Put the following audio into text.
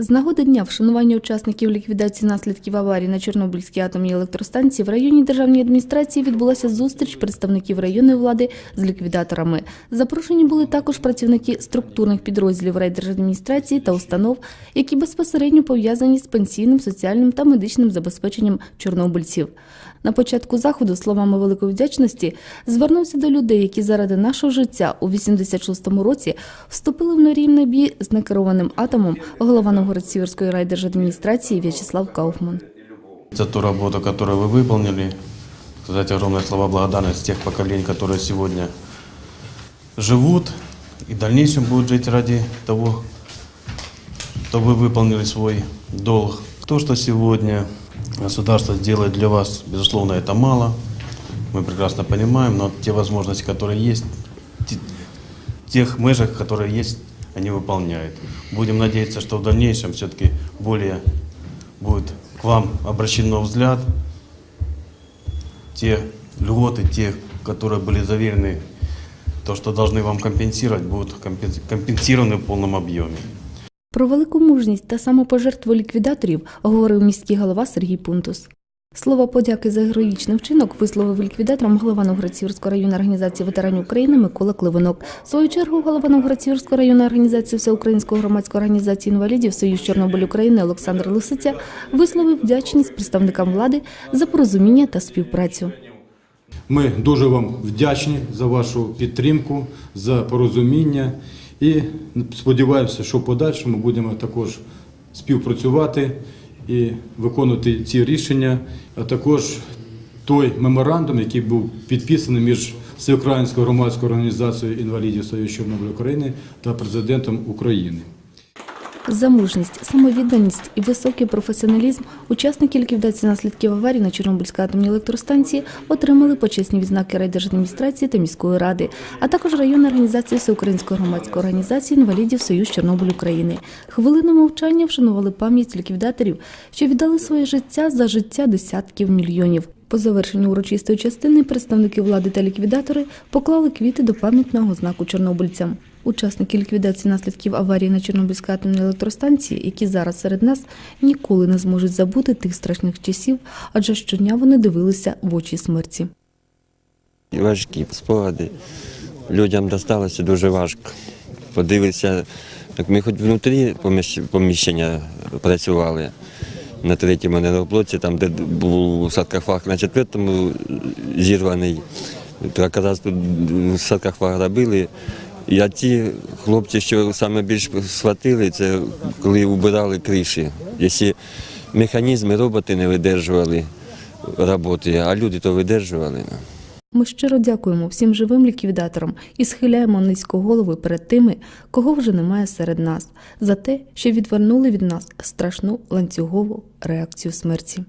З нагоди дня вшанування учасників ліквідації наслідків аварії на Чорнобильській атомній електростанції в районній державній адміністрації відбулася зустріч представників районної влади з ліквідаторами. Запрошені були також працівники структурних підрозділів райдержадміністрації та установ, які безпосередньо пов'язані з пенсійним, соціальним та медичним забезпеченням чорнобильців. На початку заходу словами великої вдячності звернувся до людей, які заради нашого життя у 86-му році вступили в нерівний бій з некерованим атомом голова Новгород-Сіверської райдержадміністрації В'ячеслав Кауфман. за ту работу, которую вы выполнили. Сказать огромные слова благодарности тех поколений, которые сегодня живут и в дальнейшем будут жить ради того, что вы выполнили свой долг. То, что сегодня государство делает для вас, безусловно, это мало. Мы прекрасно понимаем, но те возможности, которые есть, те- тех межах, которые есть, они выполняют. Будем надеяться, что в дальнейшем все-таки более будет к вам обращено взгляд. Те льготы, те, которые были заверены, то, что должны вам компенсировать, будут компенс- компенсированы в полном объеме. Про велику мужність та самопожертву ліквідаторів говорив міський голова Сергій Пунтус. Слово подяки за героїчний вчинок висловив ліквідатором голова Новгород-Сіверської районної організації ветеранів України Микола Кливинок. В свою чергу голова Новгород-Сіверської районної організації Всеукраїнської громадської організації інвалідів Союз Чорнобиль України Олександр Лисиця висловив вдячність представникам влади за порозуміння та співпрацю. Ми дуже вам вдячні за вашу підтримку, за порозуміння і сподіваємося, що в подальшому будемо також співпрацювати і виконувати ці рішення, а також той меморандум, який був підписаний між Всеукраїнською громадською організацією інвалідів Союзу Чорнобиль України та президентом України. За мужність, самовідданість і високий професіоналізм учасники ліквідації наслідків аварії на Чорнобильській атомній електростанції отримали почесні відзнаки райдержадміністрації та міської ради, а також районна організація Всеукраїнської громадської організації інвалідів Союз Чорнобиль України. Хвилину мовчання вшанували пам'ять ліквідаторів, що віддали своє життя за життя десятків мільйонів. По завершенню урочистої частини представники влади та ліквідатори поклали квіти до пам'ятного знаку чорнобильцям. Учасники ліквідації наслідків аварії на Чорнобильській атомній електростанції, які зараз серед нас, ніколи не зможуть забути тих страшних часів, адже щодня вони дивилися в очі смерті. важкі спогади. Людям досталося дуже важко. Подивився, так ми хоч внутрі поміщення працювали на третьому енергоблоці, там, де був саркофаг на четвертому зірваний. То якраз тут саркофаг робили. А ті хлопці, що саме більш схватили, це коли убирали криші. Якщо механізми, роботи не видержували роботи, а люди то видержували. Ми щиро дякуємо всім живим ліквідаторам і схиляємо низько голови перед тими, кого вже немає серед нас, за те, що відвернули від нас страшну ланцюгову реакцію смерті.